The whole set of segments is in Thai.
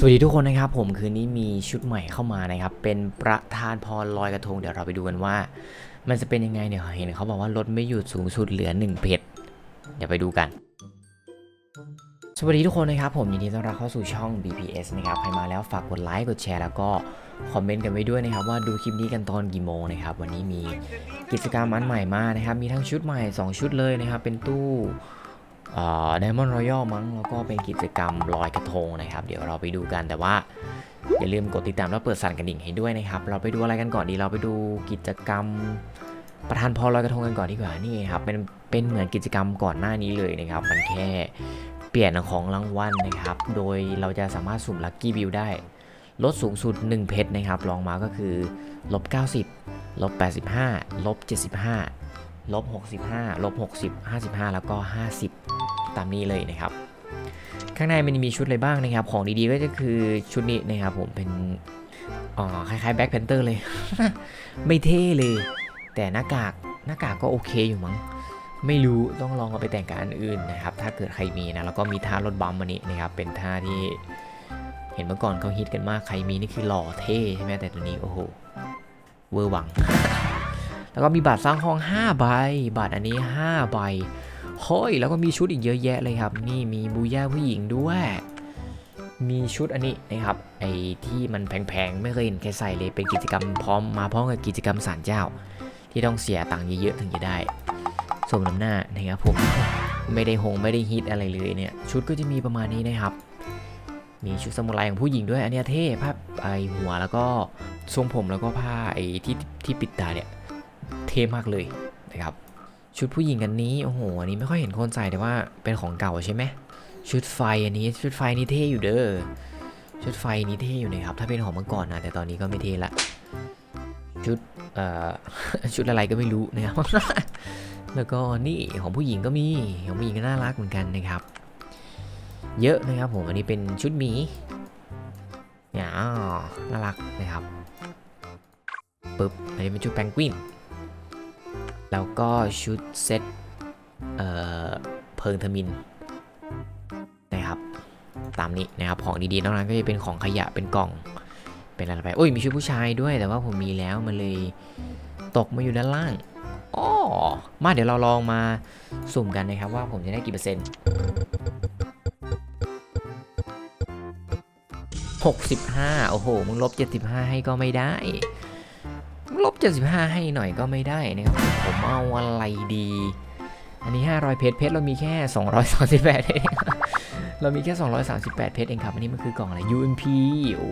สวัสดีทุกคนนะครับผมคืนนี้มีชุดใหม่เข้ามานะครับ เป็นประธานพรลอยกระทง เดี๋ยวเราไปดูกันว่า มันจะเป็นยังไงเนี่ยเห็นเขาบอกว่าลดไม่หยุดสูงสุดเหลือ1เพชรเดี๋ยวไปดูกัน สวัสดีทุกคนนะครับ ผมยินดีต้อนรับเข้าสู่ช่อง BPS นะครับใครมาแล้วฝากกดไลค์กดแชร์แล้วก็คอมเมนต์กันไว้ด้วยนะครับ ว่าดูคลิปนี้กันตอนกี่โมงนะครับวันนี้มีกิจกรรมอันใหม่มานะครับ มีทั้งชุดใหม่ 2 ชุดเลยนะครับ เป็นตู้ ไดมอนด์รอยัลมั้งแล้วก็เป็นกิจกรรมลอยกระทงนะครับ เดี๋ยวเราไปดูกันแต่ว่า อย่าลืมกดติดตามแล้วเปิดสั่นกระดิ่งให้ด้วยนะครับ เราไปดูอะไรกันก่อนดีเราไปดูกิจกรรมประธานพรลอยกระทงกันก่อนดีกว่านี่ครับเป็นเป็นเหมือนกิจกรรมก่อนหน้านี้เลยนะครับ มันแค่เปลี่ยนของรางวัลนะครับ โดยเราจะสามารถสุ่มลัคกี้บิลได้ ลดสูงสุด 1 เพชรนะครับลองมาก็คือลบ90ลบ85ลบ75 ลบ65ลบ60 55 แล้วก็ 50 ตามนี้เลยนะครับ ข้างในมันมีชุดอะไรบ้างนะครับ ของดีๆก็จะคือชุดนี้นะครับผมเป็นอ๋อคล้ายๆแบ็คแพนเตอร์เลย ไม่เท่เลย แต่หน้ากากหน้ากากก็โอเคอยู่มั้งไม่รู้ต้องลองเอาไปแต่งกับอันอื่นนะครับ ถ้าเกิดใครมีนะแล้วก็มีท่ารถบัมป์วันนี้นะครับ เป็นท่าที่เห็นเมื่อก่อนเขาฮิตกันมากใครมีนี่คือหล่อเท่ใช่ไหมแต่ตัวนี้โอ้โหเวอร์หวัง แล้วก็มีบัตรสร้างห้อง 5 ใบ บัตรอันนี้ 5 ใบเฮ้ยแล้วก็มีชุดอีกเยอะแยะเลยครับ นี่มีบูย่าผู้หญิงด้วย มีชุดอันนี้นะครับ ไอ้ที่มันแพงๆ ไม่เคยเห็นใครใส่เลย เป็นกิจกรรมพร้อมมาพร้อมกับกิจกรรมศาลเจ้า ที่ต้องเสียตังค์เยอะๆถึงจะได้สมน้ำหน้านะครับผมไม่ได้หงไม่ได้ฮิตอะไรเลยเนี่ย ชุดก็จะมีประมาณนี้นะครับ มีชุดสมุไรของผู้หญิงด้วยอันนี้เท่ผ้าไอหัวแล้วก็ทรงผมแล้วก็ผ้าไอที่ที่ปิดตาเนี่ย เท่มากเลยนะครับ ชุดผู้หญิงอันนี้ โอ้โห อันนี้ไม่ค่อยเห็นคนใส่แต่ว่าเป็นของเก่าใช่ไหม ชุดไฟอันนี้ ชุดไฟนี่เท่อยู่เด้อ ชุดไฟนี่เท่อยู่นะครับ ถ้าเป็นของเมื่อก่อนนะแต่ตอนนี้ก็ไม่เท่ละ ชุด เอ่อ ชุดอะไรก็ไม่รู้นะครับ แล้วก็นี่ของผู้หญิงก็มี ของผู้หญิงก็น่ารักเหมือนกันนะครับ เยอะนะครับผม อันนี้เป็นชุดหมีเนี่ยอ้าวน่ารักนะครับปึ๊บ อันนี้เป็นชุดแพนกวิน แล้วก็ชุดเซตเอ่อเพิงเทอร์มินนะครับตามนี้นะครับของดีๆนอกนั้นก็จะเป็นของขยะเป็นกล่องเป็นอะไรไปโอ้ยมีชุดผู้ชายด้วยแต่ว่าผมมีแล้วมันเลยตกมาอยู่ด้านล่างอ๋อมาเดี๋ยวเราลองมาสุ่มกันนะครับว่าผมจะได้กี่เปอร์เซ็นต์65โอ้โหมึงลบ75 ให้ก็ไม่ได้ ลบ 75 ให้หน่อยก็ไม่ได้นะครับ ผมเอาอะไรดี อันนี้ 500 เพชรเพชรเรามีแค่ 238เองเรามีแค่ 238 เพชรเองครับ อันนี้มันคือกล่องอะไร UMP โอ้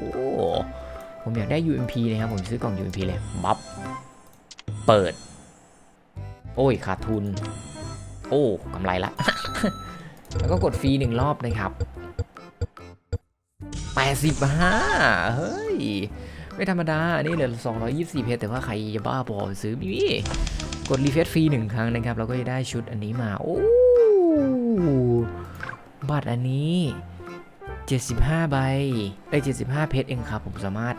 ผมอยากได้ UMP นะครับ ผมซื้อกล่อง UMP เลย บัฟ เปิด โอ้ย ขาดทุน โอ้กำไรละ แล้วก็กดฟรีหนึ่งรอบนะครับ 85 เฮ้ย ไม่ธรรมดา อันนี้เหลือ 224 เพชรแต่ว่าใครจะบ้าบอซื้อมีกดรีเฟรชฟรีหนึ่งครั้งนะครับ เราก็จะได้ชุดอันนี้มา โอ้บัตรอันนี้ 75 ใบเอ้75 เพชรเองครับ ผมสามารถ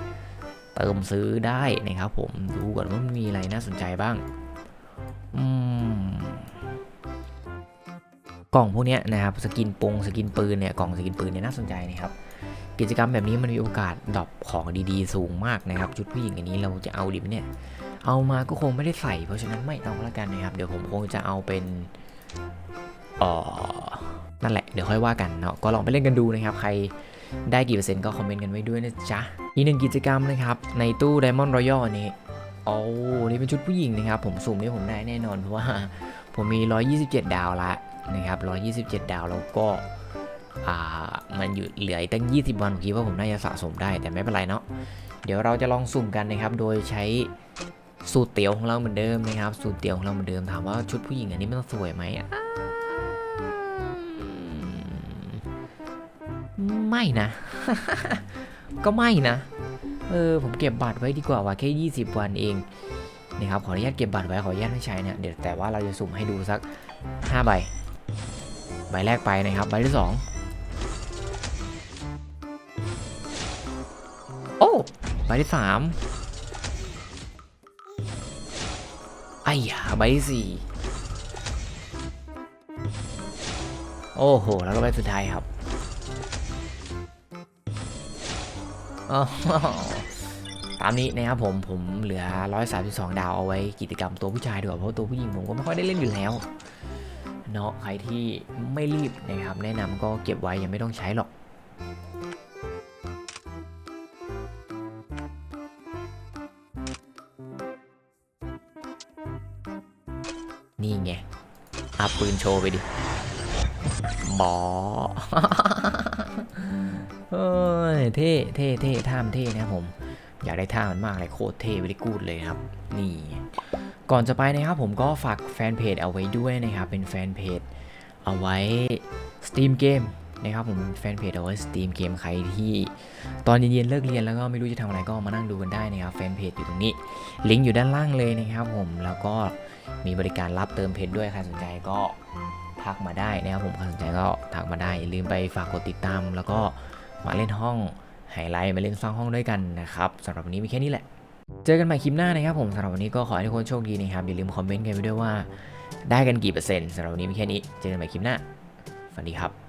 เติมซื้อได้นะครับผม ดูก่อนว่ามันมีอะไรน่าสนใจบ้าง อืม กล่องพวกนี้นะครับ สกินปงสกินปืนเนี่ย กล่องสกินปืนเนี่ยน่าสนใจนะครับ กิจกรรมแบบนี้มันมีโอกาสดรอปของดีๆ สูงมากนะครับ ชุดผู้หญิงอันนี้เราจะเอาดีไหมเนี่ย เอามาก็คงไม่ได้ใส่ เพราะฉะนั้นไม่เอาละกันนะครับ เดี๋ยวผมคงจะเอาเป็นอ่อนั่นแหละ เดี๋ยวค่อยว่ากันเนาะ ก็ลองไปเล่นกันดูนะครับ ใครได้กี่เปอร์เซ็นต์ก็คอมเมนต์กันไว้ด้วยนะจ๊ะ อีกหนึ่งกิจกรรมนะครับ ในตู้ Diamond Royal อันนี้โอ้นี่เป็นชุดผู้หญิงนะครับ ผมสุ่มนี่ผมได้แน่นอนเพราะว่า ผมมี 127 ดาวละนะครับ 127 ดาวแล้วก็ อ่ามันอยู่เหลือตั้ง 20 วันผมคิดว่าผมน่าจะสะสมได้แต่ไม่เป็นไรเนาะเดี๋ยวเราจะลองสุ่มกันนะครับ โดยใช้สูตรเตี๋ยวของเราเหมือนเดิมนะครับ สูตรเตี๋ยวของเราเหมือนเดิมถามว่าชุดผู้หญิงอันนี้มันสวยไหมไม่นะ ก็ไม่นะ เออผมเก็บบัตรไว้ดีกว่าว่าแค่ 20 วันเองนะครับขออนุญาตเก็บบัตรไว้ขออนุญาตไม่ใช้เนี่ยเดี๋ยวแต่ว่าเราจะสุ่มให้ดูสัก5ใบใบแรกไปนะครับ ใบที่ 2 ใบที่3ไอ้ยาใบที่โอ้โห แล้วก็ใบสุดท้ายครับอ๋อตามนี้นะครับผมผมเหลือ 132 ดาวเอาไว้กิจกรรมตัวผู้ชายดีกว่าเพราะตัวผู้หญิงผมก็ไม่ค่อยได้เล่นอยู่แล้วเนาะใครที่ไม่รีบนะครับ แนะนำก็เก็บไว้ยังไม่ต้องใช้หรอก นี่ไงอาปืนโชว์ไปดิบอเฮ้ยเท่เท่เท่ท่ามเท่นะครับผม อยากได้ท่ามันมากเลยโคตรเท่ไปได้กูดเลยครับ นี่ ก่อนจะไปนะครับผมก็ฝากแฟนเพจเอาไว้ด้วยนะครับ เป็นแฟนเพจเอาไว้สตรีมเกม นะครับผมแฟนเพจเอาไว้สตรีมเกมใครที่ตอนเย็นๆเลิกเรียนแล้วก็ไม่รู้จะทำอะไรก็มานั่งดูกันได้นะครับแฟนเพจอยู่ตรงนี้ ลิงก์อยู่ด้านล่างเลยนะครับผมแล้วก็มีบริการรับเติมเพจด้วยใครสนใจก็ทักมาได้นะครับผมใครสนใจก็ทักมาได้อย่าลืมไปฝากกดติดตาม แล้วก็มาเล่นห้องไฮไลท์มาเล่นสร้างห้องด้วยกันนะครับสำหรับวันนี้มีแค่นี้แหละ เจอกันใหม่คลิปหน้านะครับผมสำหรับวันนี้ก็ขอให้ทุกคนโชคดีนะครับอย่าลืมคอมเมนต์กันไว้ด้วยว่าได้กันกี่เปอร์เซ็นต์สำหรับวันนี้มีแค่นี้เจอกันใหม่คลิปหน้าสวัสดีครับ